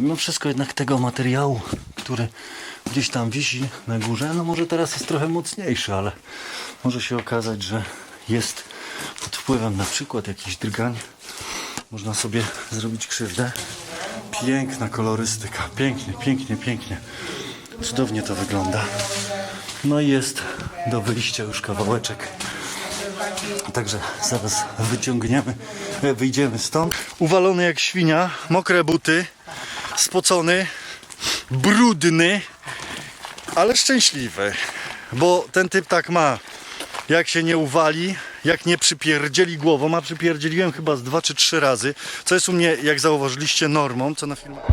Mimo wszystko jednak tego materiału, który gdzieś tam wisi na górze, no może teraz jest trochę mocniejszy, ale może się okazać, że jest pod wpływem na przykład jakichś drgań. Można sobie zrobić krzywdę. Piękna kolorystyka, pięknie, pięknie, pięknie. Cudownie to wygląda. No i jest do wyjścia już kawałeczek. Także zaraz wyciągniemy, wyjdziemy stąd. Uwalony jak świnia, mokre buty, spocony, brudny, ale szczęśliwy. Bo ten typ tak ma. Jak się nie uwali, jak nie przypierdzieli głową, a przypierdzieliłem chyba z dwa czy trzy razy, co jest u mnie, jak zauważyliście, normą, co na filmach.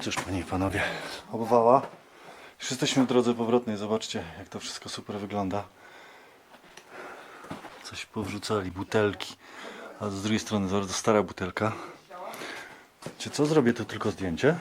I cóż, panie i panowie, obwała. Już jesteśmy w drodze powrotnej. Zobaczcie, jak to wszystko super wygląda. Coś powrzucali, butelki. A z drugiej strony bardzo stara butelka. Czy co? Zrobię to tylko zdjęcie.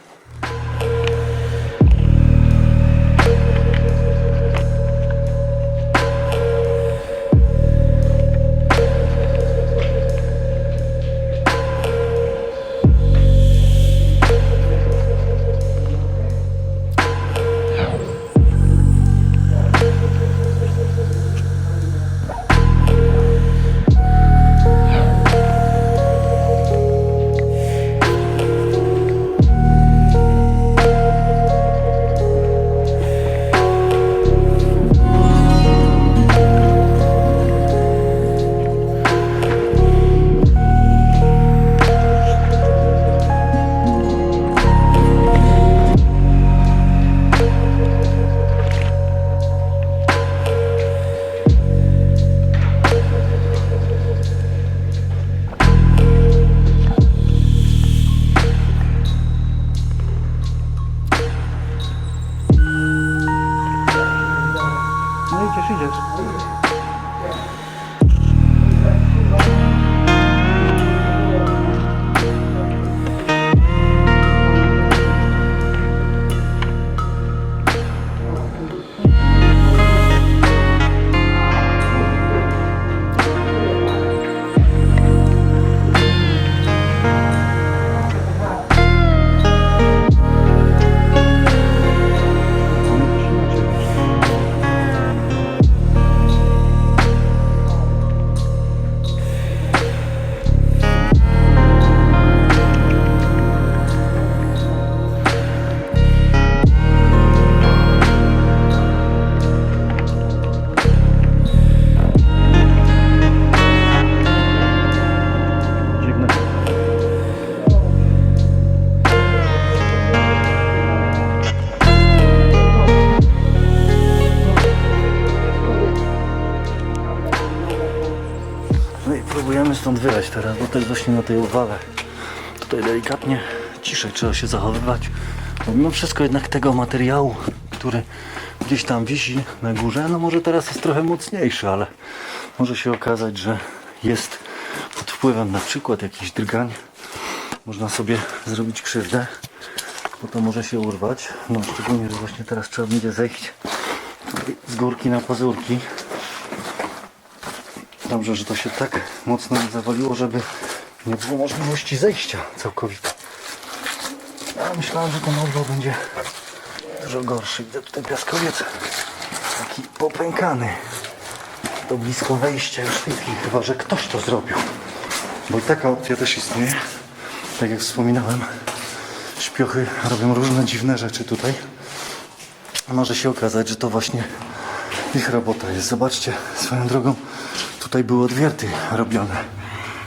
Próbujemy stąd wyleć teraz, bo jest właśnie na tej uwale. Tutaj delikatnie ciszej trzeba się zachowywać. Bo mimo wszystko jednak tego materiału, który gdzieś tam wisi na górze, no może teraz jest trochę mocniejszy, ale może się okazać, że jest pod wpływem na przykład jakichś drgań. Można sobie zrobić krzywdę, bo to może się urwać. No szczególnie, że właśnie teraz trzeba będzie zejść z górki na pazurki. Dobrze, że to się tak mocno nie zawaliło, żeby nie było możliwości zejścia całkowite. Ja myślałem, że ten odwał będzie dużo gorszy. Widzę tutaj piaskowiec taki popękany. To blisko wejścia już w tej chwili, chyba że ktoś to zrobił. Bo i taka opcja też istnieje. Tak jak wspominałem, śpiochy robią różne dziwne rzeczy tutaj. Może się okazać, że to właśnie ich robota jest. Zobaczcie, swoją drogą, tutaj były odwierty robione.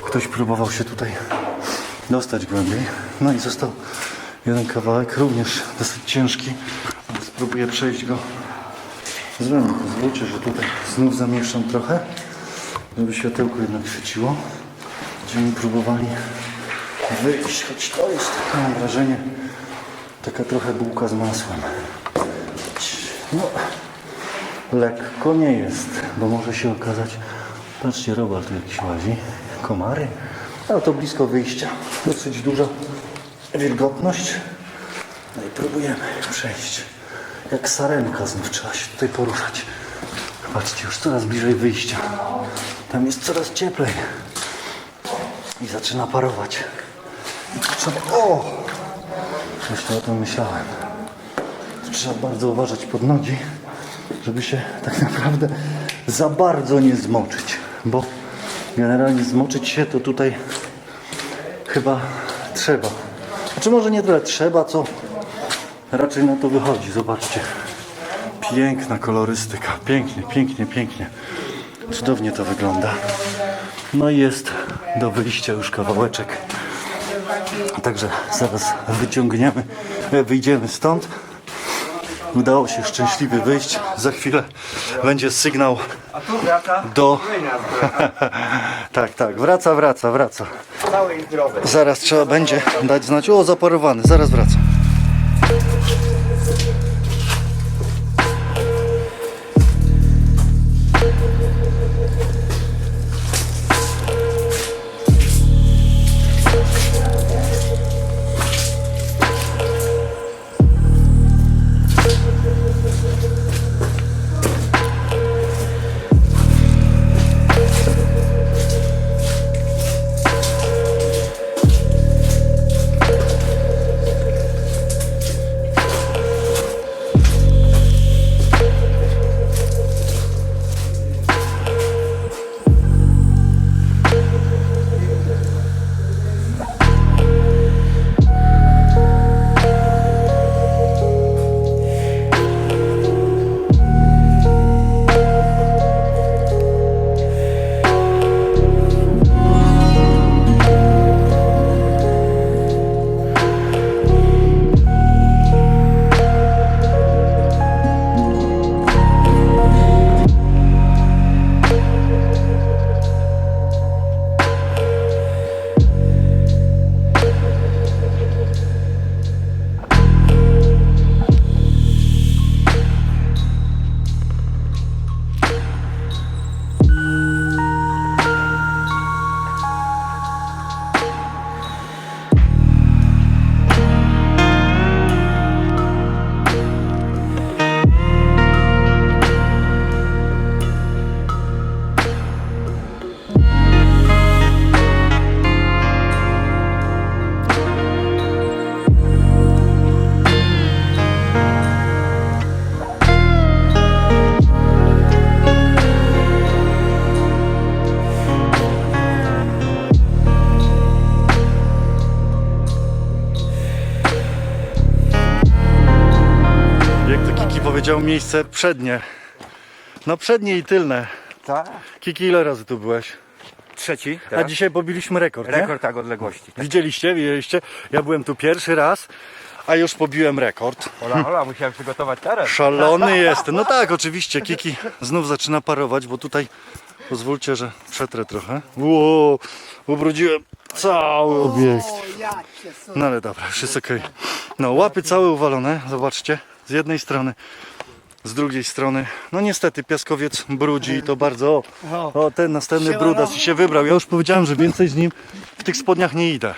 Ktoś próbował się tutaj dostać głębiej. No i został jeden kawałek, również dosyć ciężki. Spróbuję przejść go z ręką. Pozwólcie, że tutaj znów zamieszam trochę, żeby światełko jednak świeciło. Będziemy próbowali wyjść, choć to jest, mam wrażenie, taka trochę bułka z masłem. No, lekko nie jest, bo może się okazać, patrzcie, robal tu jakiś łazi, komary, ale to blisko wyjścia, dosyć duża wilgotność. No i próbujemy przejść. Jak sarenka znów trzeba się tutaj poruszać. Patrzcie, już coraz bliżej wyjścia. Tam jest coraz cieplej. I zaczyna parować. Trzeba... O! Właśnie o tym myślałem. Trzeba bardzo uważać pod nogi, żeby się tak naprawdę za bardzo nie zmoczyć. Bo generalnie zmoczyć się to tutaj chyba trzeba. Znaczy może nie tyle trzeba, co raczej na to wychodzi. Zobaczcie. Piękna kolorystyka. Pięknie, pięknie, pięknie. Cudownie to wygląda. No i jest do wyjścia już kawałeczek. Także zaraz wyciągniemy, wyjdziemy stąd. Udało się szczęśliwie wyjść. Za chwilę będzie sygnał A tu wraca do... Tak, tak, wraca, wraca, wraca. Zaraz trzeba będzie dać znać. O, zaparowany, zaraz wracam. Powiedział, miejsce przednie. No przednie i tylne. Tak. Kiki, ile razy tu byłeś? Trzeci. A Teraz. dzisiaj pobiliśmy rekord, nie? Rekord tak odległości. Widzieliście, widzieliście? Ja byłem tu pierwszy raz, a już pobiłem rekord. Ola, ola, musiałem przygotować teren. Szalony jestem. No tak, oczywiście. Kiki znów zaczyna parować, bo tutaj pozwólcie, że przetrę trochę. Ło, ubrudziłem cały obiekt. No ale dobra, już jest okej. No łapy całe uwalone, zobaczcie. Z jednej strony, z drugiej strony. No niestety piaskowiec brudzi i to bardzo. O, o ten następny brudas i się wybrał. Ja już powiedziałem, że więcej z nim w tych spodniach nie idę.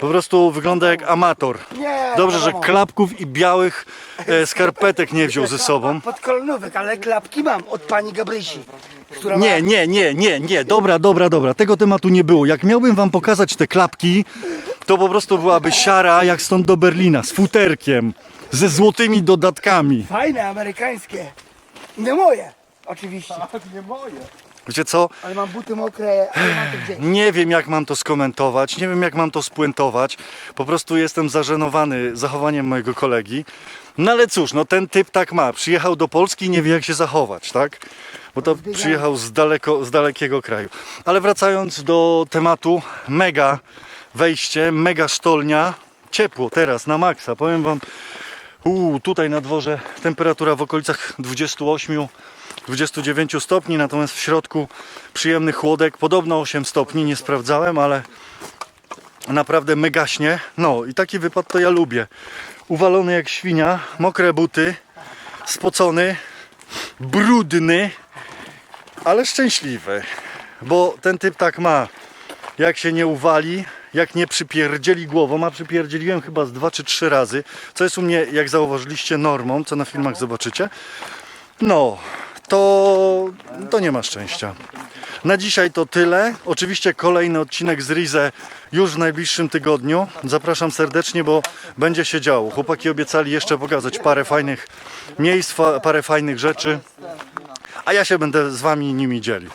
Po prostu wygląda jak amator. Dobrze, że klapków i białych e, skarpetek nie wziął ze sobą. Podkolonówek, ale klapki mam od pani Gabrysi, która Nie, nie, nie, nie, nie. Dobra, dobra, dobra. Tego tematu nie było. Jak miałbym wam pokazać te klapki, to po prostu byłaby siara jak stąd do Berlina z futerkiem, ze złotymi dodatkami. fajne, amerykańskie. Nie moje, oczywiście. Wiecie co? Ale mam buty mokre, ale mam to gdzieś. Nie wiem, jak mam to skomentować, nie wiem, jak mam to spuentować. Po prostu jestem zażenowany zachowaniem mojego kolegi. No ale cóż, no ten typ tak ma. Przyjechał do Polski i nie wie, jak się zachować, tak? Bo to przyjechał z, daleko, z dalekiego kraju. Ale wracając do tematu, mega wejście, mega sztolnia. Ciepło teraz na maksa. Powiem wam, Uuu, tutaj na dworze temperatura w okolicach 28, 29 stopni, natomiast w środku przyjemny chłodek, podobno 8 stopni, nie sprawdzałem, ale naprawdę megaśnie. No i taki wypad to ja lubię. Uwalony jak świnia, mokre buty, spocony, brudny, ale szczęśliwy, bo ten typ tak ma. Jak się nie uwali, jak nie przypierdzieli głową, a przypierdzieliłem chyba z dwa czy trzy razy, co jest u mnie, jak zauważyliście, normą, co na filmach zobaczycie. No, to, to nie ma szczęścia. Na dzisiaj to tyle. Oczywiście kolejny odcinek z Rize już w najbliższym tygodniu. Zapraszam serdecznie, bo będzie się działo. Chłopaki obiecali jeszcze pokazać parę fajnych miejsc, parę fajnych rzeczy, a ja się będę z wami nimi dzielił.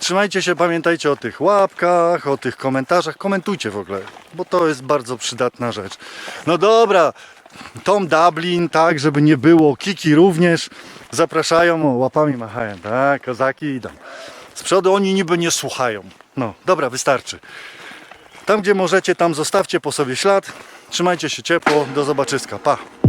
Trzymajcie się, pamiętajcie o tych łapkach, o tych komentarzach. Komentujcie w ogóle, bo to jest bardzo przydatna rzecz. No dobra, Tom Dublin, tak, żeby nie było. Kiki również zapraszają, o, łapami machają, tak, kozaki idą. Z przodu oni niby nie słuchają. No, dobra, wystarczy. Tam, gdzie możecie, tam zostawcie po sobie ślad. Trzymajcie się ciepło, do zobaczyska, pa.